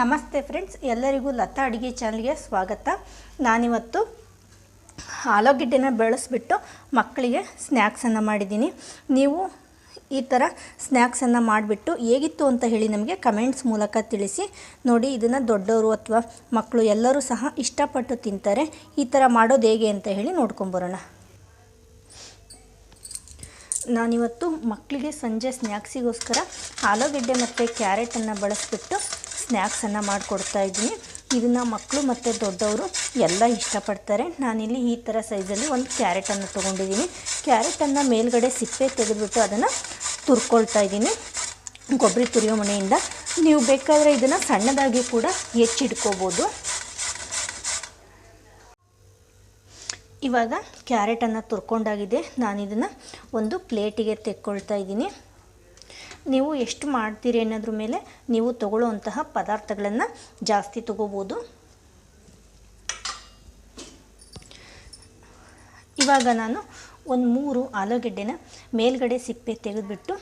ನಮಸ್ತೆ ಫ್ರೆಂಡ್ಸ್, ಎಲ್ಲರಿಗೂ ಲತಾ ಅಡುಗೆ ಚಾನಲ್ಗೆ ಸ್ವಾಗತ. ನಾನಿವತ್ತು ಆಲೂಗಡ್ಡೆನ ಬೆಳೆಸ್ಬಿಟ್ಟು ಮಕ್ಕಳಿಗೆ ಸ್ನ್ಯಾಕ್ಸನ್ನು ಮಾಡಿದ್ದೀನಿ. ನೀವು ಈ ಥರ ಸ್ನ್ಯಾಕ್ಸನ್ನು ಮಾಡಿಬಿಟ್ಟು ಹೇಗಿತ್ತು ಅಂತ ಹೇಳಿ ನಮಗೆ ಕಮೆಂಟ್ಸ್ ಮೂಲಕ ತಿಳಿಸಿ. ನೋಡಿ, ಇದನ್ನು ದೊಡ್ಡವರು ಅಥವಾ ಮಕ್ಕಳು ಎಲ್ಲರೂ ಸಹ ಇಷ್ಟಪಟ್ಟು ತಿಂತಾರೆ. ಈ ಥರ ಮಾಡೋದು ಹೇಗೆ ಅಂತ ಹೇಳಿ ನೋಡ್ಕೊಂಬರೋಣ. ನಾನಿವತ್ತು ಮಕ್ಕಳಿಗೆ ಸಂಜೆ ಸ್ನ್ಯಾಕ್ಸಿಗೋಸ್ಕರ ಆಲೂಗೆಡ್ಡೆ ಮತ್ತು ಕ್ಯಾರೆಟನ್ನು ಬಳಸಿಬಿಟ್ಟು ಸ್ನ್ಯಾಕ್ಸನ್ನು ಮಾಡಿಕೊಡ್ತಾ ಇದ್ದೀನಿ. ಇದನ್ನು ಮಕ್ಕಳು ಮತ್ತು ದೊಡ್ಡವರು ಎಲ್ಲ ಇಷ್ಟಪಡ್ತಾರೆ. ನಾನಿಲ್ಲಿ ಈ ಥರ ಸೈಜಲ್ಲಿ ಒಂದು ಕ್ಯಾರೆಟನ್ನು ತೊಗೊಂಡಿದ್ದೀನಿ. ಕ್ಯಾರೆಟನ್ನು ಮೇಲ್ಗಡೆ ಸಿಪ್ಪೆ ತೆಗೆದುಬಿಟ್ಟು ಅದನ್ನು ತುರ್ಕೊಳ್ತಾ ಇದ್ದೀನಿ. ಕೊಬ್ಬರಿ ತುರಿಯೋ ಮಣೆಯಿಂದ ನೀವು ಬೇಕಾದರೆ ಇದನ್ನು ಸಣ್ಣದಾಗಿ ಕೂಡ ಹೆಚ್ಚಿಡ್ಕೋಬೋದು ಇವಾಗ ಕ್ಯಾರೆಟನ್ನು ತುರ್ಕೊಂಡಾಗಿದೆ. ನಾನು ಇದನ್ನು ಒಂದು ಪ್ಲೇಟಿಗೆ ತೆಕ್ಕೊಳ್ತಾ ಇದ್ದೀನಿ. ನೀವು ಎಷ್ಟು ಮಾಡ್ತೀರಿ ಅನ್ನೋದ್ರ ಮೇಲೆ ನೀವು ತಗೊಳ್ಳುವಂತಹ ಪದಾರ್ಥಗಳನ್ನು ಜಾಸ್ತಿ ತಗೋಬೋದು. ಇವಾಗ ನಾನು ಒಂದು ಮೂರು ಆಲೂಗೆಡ್ಡೆನ ಮೇಲ್ಗಡೆ ಸಿಪ್ಪೆ ತೆಗೆದುಬಿಟ್ಟು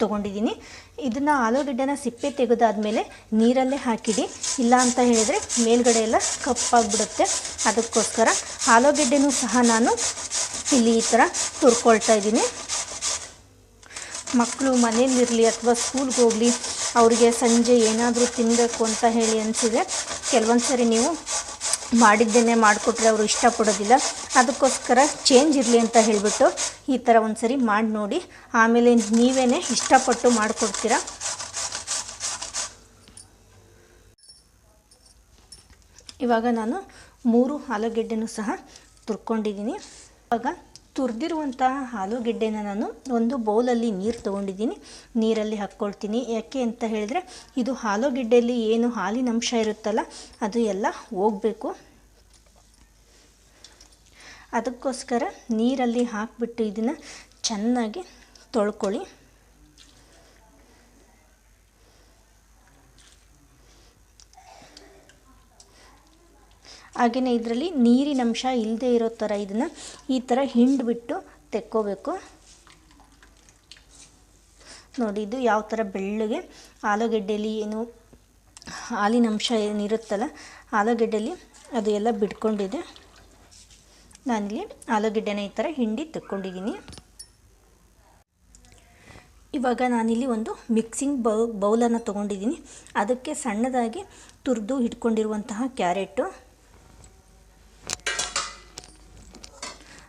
ತೊಗೊಂಡಿದ್ದೀನಿ. ಇದನ್ನು ಆಲೂಗೆಡ್ಡೆನ ಸಿಪ್ಪೆ ತೆಗೆದಾದ್ಮೇಲೆ ನೀರಲ್ಲೇ ಹಾಕಿಡಿ. ಇಲ್ಲ ಅಂತ ಹೇಳಿದರೆ ಮೇಲ್ಗಡೆ ಎಲ್ಲ ಕಪ್ಪಾಗಿಬಿಡುತ್ತೆ. ಅದಕ್ಕೋಸ್ಕರ ಆಲೂಗೆಡ್ಡೆನೂ ಸಹ ನಾನು ಇಲ್ಲಿ ಈ ಥರ ತುರ್ಕೊಳ್ತಾ ಇದ್ದೀನಿ. ಮಕ್ಕಳು ಮನೇಲಿರಲಿ ಅಥವಾ ಸ್ಕೂಲ್ಗೆ ಹೋಗಲಿ, ಅವರಿಗೆ ಸಂಜೆ ಏನಾದರೂ ತಿನ್ನಬೇಕು ಅಂತ ಹೇಳಿ ಅನಿಸಿದರೆ ಕೆಲವೊಂದು ಸರಿ ನೀವು ಮಾಡಿದ್ದೇನೆ ಮಾಡಿಕೊಟ್ರೆ ಅವರು ಇಷ್ಟಪಡೋದಿಲ್ಲ. ಅದಕ್ಕೋಸ್ಕರ ಚೇಂಜ್ ಇರಲಿ ಅಂತ ಹೇಳಿಬಿಟ್ಟು ಈ ಥರ ಒಂದು ಸರಿ ಮಾಡಿ ನೋಡಿ. ಆಮೇಲೆ ನೀವೇ ಇಷ್ಟಪಟ್ಟು ಮಾಡಿಕೊಡ್ತೀರ? ಇವಾಗ ನಾನು ಮೂರು ಆಲೂಗೆಡ್ಡೆನೂ ಸಹ ತುರ್ಕೊಂಡಿದ್ದೀನಿ. ಇವಾಗ ತುರಿದಿರುವಂತಹ ಆಲೂಗೆಡ್ಡೆನ ನಾನು ಒಂದು ಬೌಲಲ್ಲಿ ನೀರು ತೊಗೊಂಡಿದ್ದೀನಿ. ನೀರಲ್ಲಿ ಹಾಕ್ಕೊಳ್ತೀನಿ. ಯಾಕೆ ಅಂತ ಹೇಳಿದರೆ, ಇದು ಆಲೂಗೆಡ್ಡೆಯಲ್ಲಿ ಏನು ಹಾಲಿನ ಅಂಶ ಇರುತ್ತಲ್ಲ, ಅದು ಎಲ್ಲ ಹೋಗಬೇಕು. ಅದಕ್ಕೋಸ್ಕರ ನೀರಲ್ಲಿ ಹಾಕಿಬಿಟ್ಟು ಇದನ್ನು ಚೆನ್ನಾಗಿ ತೊಳ್ಕೊಳ್ಳಿ. ಹಾಗೆಯೇ ಇದರಲ್ಲಿ ನೀರಿನ ಅಂಶ ಇಲ್ಲದೆ ಇರೋ ಥರ ಇದನ್ನು ಈ ಥರ ಹಿಂಡ್ಬಿಟ್ಟು ತೆಕ್ಕೋಬೇಕು. ನೋಡಿ, ಇದು ಯಾವ ಥರ ಬೆಳ್ಳಗೆ ಆಲೂಗೆಡ್ಡೆಯಲ್ಲಿ ಏನು ಹಾಲಿನ ಅಂಶ ಏನಿರುತ್ತಲ್ಲ ಆಲೂಗೆಡ್ಡೆಯಲ್ಲಿ ಅದು ಎಲ್ಲ ಬಿಟ್ಕೊಂಡಿದೆ. ನಾನಿಲ್ಲಿ ಆಲೂಗೆಡ್ಡೆನ ಈ ಥರ ಹಿಂಡಿ ತೆಕ್ಕೊಂಡಿದ್ದೀನಿ. ಇವಾಗ ನಾನಿಲ್ಲಿ ಒಂದು ಮಿಕ್ಸಿಂಗ್ ಬೌ, ಬೌಲನ್ನು ತೊಗೊಂಡಿದ್ದೀನಿ. ಅದಕ್ಕೆ ಸಣ್ಣದಾಗಿ ತುರಿದು ಇಟ್ಕೊಂಡಿರುವಂತಹ ಕ್ಯಾರೆಟು.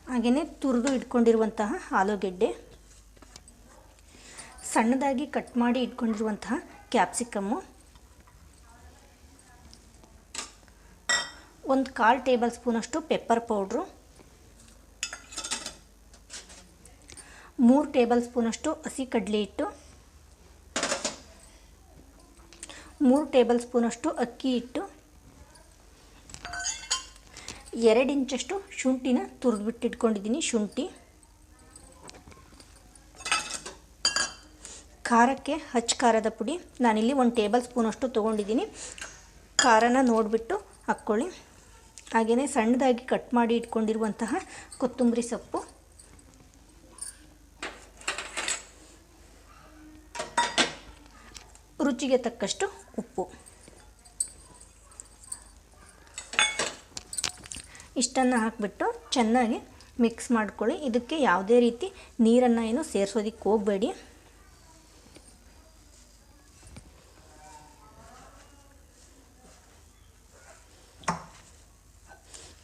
ಹಾಗೆಯೇ ತುರಿದು ಇಟ್ಕೊಂಡಿರುವಂತಹ ಆಲೂಗೆಡ್ಡೆ ಸಣ್ಣದಾಗಿ ಕಟ್ ಮಾಡಿ ಇಟ್ಕೊಂಡಿರುವಂತಹ ಕ್ಯಾಪ್ಸಿಕಮ್ಮು, ಒಂದು ಕಾಲು ಟೇಬಲ್ ಸ್ಪೂನಷ್ಟು ಪೆಪ್ಪರ್ ಪೌಡ್ರು, ಮೂರು ಟೇಬಲ್ ಸ್ಪೂನಷ್ಟು ಹಸಿ ಕಡಲೆ ಹಿಟ್ಟು, ಮೂರು ಟೇಬಲ್ ಸ್ಪೂನಷ್ಟು ಅಕ್ಕಿ ಹಿಟ್ಟು ಎರಡು ಇಂಚಷ್ಟು ಶುಂಠಿನ ತುರಿದ್ಬಿಟ್ಟು ಇಟ್ಕೊಂಡಿದ್ದೀನಿ ಶುಂಠಿ. ಖಾರಕ್ಕೆ ಹಚ್ಚ ಖಾರದ ಪುಡಿ. ನಾನಿಲ್ಲಿ ಒಂದು ಟೇಬಲ್ ಸ್ಪೂನಷ್ಟು ತೊಗೊಂಡಿದ್ದೀನಿ. ಖಾರನ ನೋಡಿಬಿಟ್ಟು ಹಾಕ್ಕೊಳ್ಳಿ. ಹಾಗೆಯೇ ಸಣ್ಣದಾಗಿ ಕಟ್ ಮಾಡಿ ಇಟ್ಕೊಂಡಿರುವಂತಹ ಕೊತ್ತಂಬರಿ ಸೊಪ್ಪು. ರುಚಿಗೆ ತಕ್ಕಷ್ಟು ಉಪ್ಪು. ಇಷ್ಟನ್ನು ಹಾಕಿಬಿಟ್ಟು ಚೆನ್ನಾಗಿ ಮಿಕ್ಸ್ ಮಾಡ್ಕೊಳ್ಳಿ. ಇದಕ್ಕೆ ಯಾವುದೇ ರೀತಿ ನೀರನ್ನು ಏನು ಸೇರಿಸೋದಕ್ಕೆ ಹೋಗಬೇಡಿ.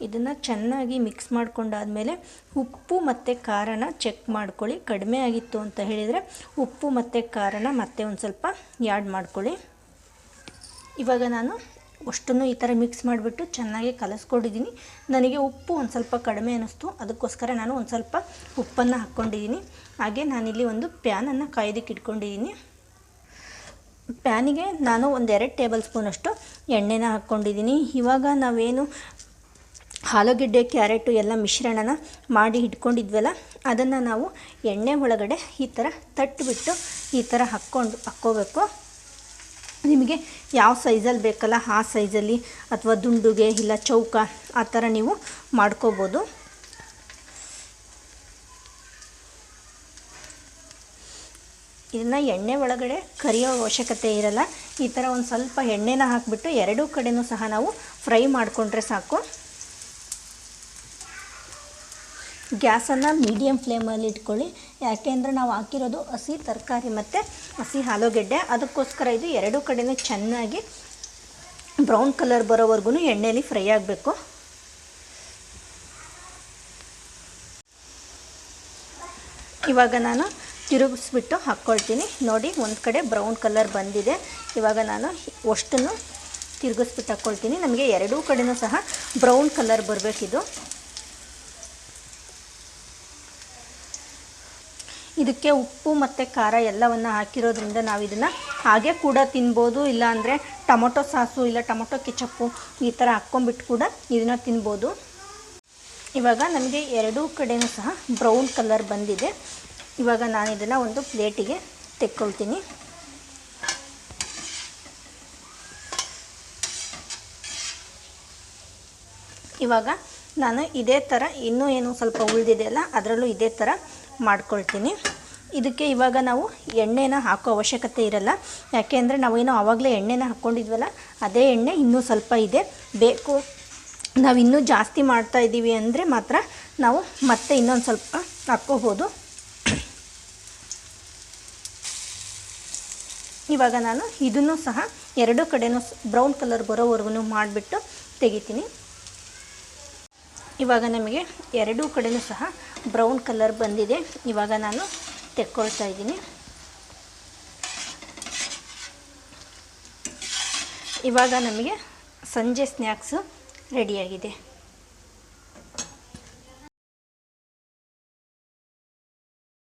ಇದನ್ನು ಚೆನ್ನಾಗಿ ಮಿಕ್ಸ್ ಮಾಡ್ಕೊಂಡಾದಮೇಲೆ ಉಪ್ಪು ಮತ್ತು ಖಾರನ ಚೆಕ್ ಮಾಡ್ಕೊಳ್ಳಿ. ಕಡಿಮೆ ಆಗಿತ್ತು ಅಂತ ಹೇಳಿದರೆ ಉಪ್ಪು ಮತ್ತು ಖಾರನ ಮತ್ತೆ ಒಂದು ಸ್ವಲ್ಪ ಯಾಡ್ ಮಾಡ್ಕೊಳ್ಳಿ. ಇವಾಗ ನಾನು ಅಷ್ಟನ್ನು ಈ ಥರ ಮಿಕ್ಸ್ ಮಾಡಿಬಿಟ್ಟು ಚೆನ್ನಾಗಿ ಕಲಸ್ಕೊಂಡಿದ್ದೀನಿ. ನನಗೆ ಉಪ್ಪು ಒಂದು ಸ್ವಲ್ಪ ಕಡಿಮೆ ಅನ್ನಿಸ್ತು. ಅದಕ್ಕೋಸ್ಕರ ನಾನು ಒಂದು ಸ್ವಲ್ಪ ಉಪ್ಪನ್ನು ಹಾಕ್ಕೊಂಡಿದ್ದೀನಿ. ಹಾಗೆ ನಾನಿಲ್ಲಿ ಒಂದು ಪ್ಯಾನನ್ನು ಕಾಯ್ದಕ್ಕೆ ಇಟ್ಕೊಂಡಿದ್ದೀನಿ. ಪ್ಯಾನಿಗೆ ನಾನು ಒಂದೆರಡು ಟೇಬಲ್ ಸ್ಪೂನಷ್ಟು ಎಣ್ಣೆನ ಹಾಕ್ಕೊಂಡಿದ್ದೀನಿ. ಇವಾಗ ನಾವೇನು ಆಲೂಗೆಡ್ಡೆ ಕ್ಯಾರೆಟು ಎಲ್ಲ ಮಿಶ್ರಣನ ಮಾಡಿ ಇಟ್ಕೊಂಡಿದ್ವಲ್ಲ, ಅದನ್ನು ನಾವು ಎಣ್ಣೆ ಒಳಗಡೆ ಈ ಥರ ತಟ್ಟಿಬಿಟ್ಟು ಈ ಥರ ಹಾಕ್ಕೊಂಡು, ಹಾಕ್ಕೋಬೇಕು. ನಿಮಗೆ ಯಾವ ಸೈಜಲ್ಲಿ ಬೇಕಲ್ಲ ಆ ಸೈಜಲ್ಲಿ ಅಥವಾ ದುಂಡುಗೆ ಇಲ್ಲ ಚೌಕ ಆ ಥರ ನೀವು ಮಾಡ್ಕೋಬೋದು. ಇದನ್ನು ಎಣ್ಣೆ ಒಳಗಡೆ ಕರಿಯೋ ಅವಶ್ಯಕತೆ ಇರಲ್ಲ. ಈ ಥರ ಒಂದು ಸ್ವಲ್ಪ ಎಣ್ಣೆನ ಹಾಕಿಬಿಟ್ಟು ಎರಡೂ ಕಡೆಯೂ ಸಹ ನಾವು ಫ್ರೈ ಮಾಡಿಕೊಂಡ್ರೆ ಸಾಕು. ಗ್ಯಾಸನ್ನು ಮೀಡಿಯಮ್ ಫ್ಲೇಮಲ್ಲಿ ಇಟ್ಕೊಳ್ಳಿ. ಯಾಕೆಂದರೆ ನಾವು ಹಾಕಿರೋದು ಹಸಿ ತರಕಾರಿ ಮತ್ತು ಹಸಿ ಆಲೂಗೆಡ್ಡೆ. ಅದಕ್ಕೋಸ್ಕರ ಇದು ಎರಡೂ ಕಡೆಯೂ ಚೆನ್ನಾಗಿ ಬ್ರೌನ್ ಕಲರ್ ಬರೋವರೆಗೂ ಎಣ್ಣೆಯಲ್ಲಿ ಫ್ರೈ ಆಗಬೇಕು. ಇವಾಗ ನಾನು ತಿರುಗಿಸ್ಬಿಟ್ಟು ಹಾಕ್ಕೊಳ್ತೀನಿ. ನೋಡಿ, ಒಂದು ಕಡೆ ಬ್ರೌನ್ ಕಲರ್ ಬಂದಿದೆ. ಇವಾಗ ನಾನು ಅಷ್ಟನ್ನು ತಿರುಗಿಸ್ಬಿಟ್ಟು ಹಾಕ್ಕೊಳ್ತೀನಿ. ನಮಗೆ ಎರಡೂ ಕಡೆಯೂ ಸಹ ಬ್ರೌನ್ ಕಲರ್ ಬರಬೇಕಿದು. ಇದಕ್ಕೆ ಉಪ್ಪು ಮತ್ತು ಖಾರ ಎಲ್ಲವನ್ನು ಹಾಕಿರೋದ್ರಿಂದ ನಾವು ಇದನ್ನು ಹಾಗೆ ಕೂಡ ತಿನ್ಬೋದು, ಇಲ್ಲ ಅಂದರೆ ಟೊಮೊಟೊ ಸಾಸು, ಇಲ್ಲ ಟೊಮೊಟೊ ಕೆಚಪ್ಪು ಈ ಥರ ಹಾಕ್ಕೊಂಬಿಟ್ಟು ಕೂಡ ಇದನ್ನು ತಿನ್ಬೋದು. ಇವಾಗ ನಮಗೆ ಎರಡೂ ಕಡೆಯೂ ಸಹ ಬ್ರೌನ್ ಕಲರ್ ಬಂದಿದೆ. ಇವಾಗ ನಾನು ಇದನ್ನು ಒಂದು ಪ್ಲೇಟಿಗೆ ತೆಕ್ಕೊಳ್ತೀನಿ. ಇವಾಗ ನಾನು ಇದೇ ಥರ ಇನ್ನೂ ಏನು ಸ್ವಲ್ಪ ಉಳಿದಿದೆಯಲ್ಲ ಅದರಲ್ಲೂ ಇದೇ ಥರ ಮಾಡ್ಕೊಳ್ತೀನಿ. ಇದಕ್ಕೆ ಇವಾಗ ನಾವು ಎಣ್ಣೆನ ಹಾಕೋ ಅವಶ್ಯಕತೆ ಇರಲ್ಲ. ಯಾಕೆಂದರೆ ನಾವೇನೋ ಆವಾಗಲೇ ಎಣ್ಣೆನ ಹಾಕ್ಕೊಂಡಿದ್ವಲ್ಲ ಅದೇ ಎಣ್ಣೆ ಇನ್ನೂ ಸ್ವಲ್ಪ ಇದೆ. ಬೇಕು. ನಾವು ಇನ್ನೂ ಜಾಸ್ತಿ ಮಾಡ್ತಾ ಇದ್ದೀವಿ ಅಂದರೆ ಮಾತ್ರ ನಾವು ಮತ್ತೆ ಇನ್ನೊಂದು ಸ್ವಲ್ಪ ಹಾಕ್ಕೋಬೋದು. ಇವಾಗ ನಾನು ಇದನ್ನು ಸಹ ಎರಡು ಕಡೆನೂ ಬ್ರೌನ್ ಕಲರ್ ಬರೋವರೆಗೂ ಮಾಡಿಬಿಟ್ಟು ತೆಗಿತೀನಿ. ಇವಾಗ ನಮಗೆ ಎರಡೂ ಕಡೆನೂ ಸಹ ಬ್ರೌನ್ ಕಲರ್ ಬಂದಿದೆ. ಇವಾಗ ನಾನು ತೆಕ್ಕೊಳ್ತಾ ಇದ್ದೀನಿ. ಇವಾಗ ನಮಗೆ ಸಂಜೆ ಸ್ನ್ಯಾಕ್ಸು ರೆಡಿಯಾಗಿದೆ.